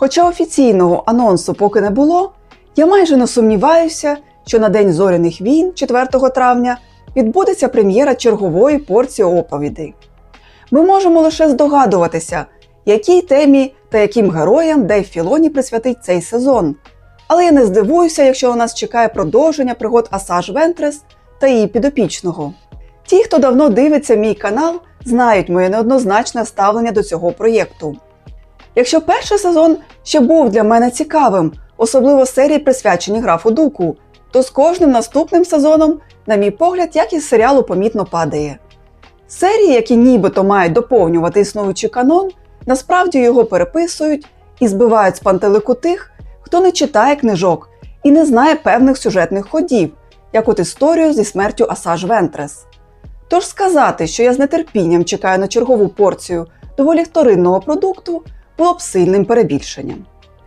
Хоча офіційного анонсу поки не було, я майже не сумніваюся, що на День зоряних війн 4 травня відбудеться прем'єра чергової порції оповідей. Ми можемо лише здогадуватися, якій темі та яким героям Дейв Філоні присвятить цей сезон. Але я не здивуюся, якщо у нас чекає продовження пригод Асаж Вентрес та її підопічного. Ті, хто давно дивиться мій канал, знають моє неоднозначне ставлення до цього проєкту. Якщо перший сезон ще був для мене цікавим, особливо серії присвячені графу Дуку, то з кожним наступним сезоном, на мій погляд, якість серіалу помітно падає. Серії, які нібито мають доповнювати існуючий канон, насправді його переписують і збивають з пантелику тих, хто не читає книжок і не знає певних сюжетних ходів, як от історію зі смертю Асаж Вентрес. Тож сказати, що я з нетерпінням чекаю на чергову порцію доволі вторинного продукту, було б сильним перебільшенням.